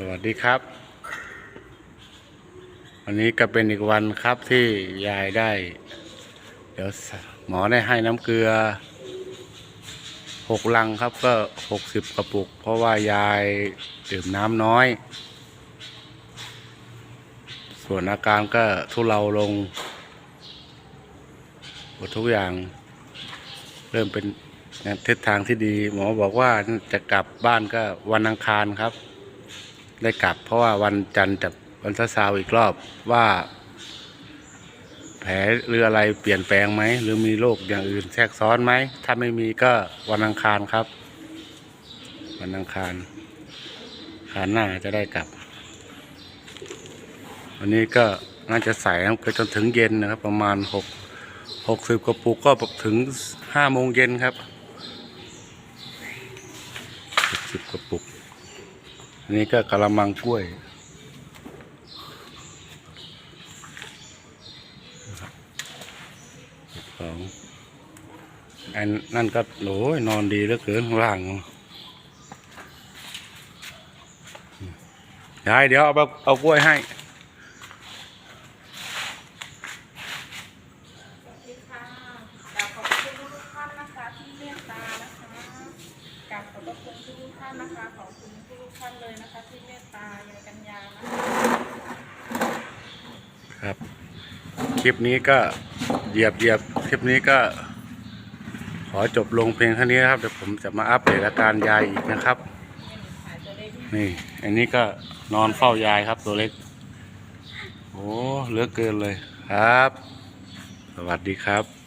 สวัสดีครับ วันนี้ก็เป็นอีกวันครับที่ยายได้ เดี๋ยวหมอได้ให้น้ำเกลือหกลังครับก็หกสิบกระปุก เพราะว่ายายดื่มน้ำน้อย ส่วนอาการก็ทุเลาลงหมดทุกอย่าง เริ่มเป็นทิศทางที่ดี หมอบอกว่าจะกลับบ้านก็วันอังคารครับ ได้กลับ เพราะว่าวันจันทร์จะวันทศาวอีกรอบว่า แผลหรืออะไรเปลี่ยนแปลงไหม หรือมีโรคอย่างอื่นแทรกซ้อนไหม ถ้าไม่มีก็วันอังคารครับ วันอังคารคารหน้าจะได้กลับ วันนี้ก็น่าจะใส่น้ำเกลือจนถึงเย็นนะครับ ประมาณหกหกสิบกระปุกก็ถึงห้าโมงเย็นครับหกสิบกระปุก อันนี้ก็กระมังกล้วยสองอันนั่นก็โหยนอนดีเหลือเกินข้างล่างยายเดี๋ยวเอาเอากล้วยให้ สวัสดีค่ะกราบขอบพระคุณทุกท่านนะคะที่เมตตานะคะ กราบขอบพระคุณทุกท่านนะคะ ขอบคุณทุกท่านเลยนะคะ ที่เมตตายายกัญญานะคะครับ คลิปนี้ก็เหยียบเหยียบคลิปนี้ก็ ขอจบลงเพียงเท่านี้นะครับเดี๋ยวผมจะมาอัปเดตอาการยายอีกนะครับ นี่ อันนี้ก็นอนเฝ้ายายครับตัวเล็ก โอ้เหลือเกินเลยครับ สวัสดีครับ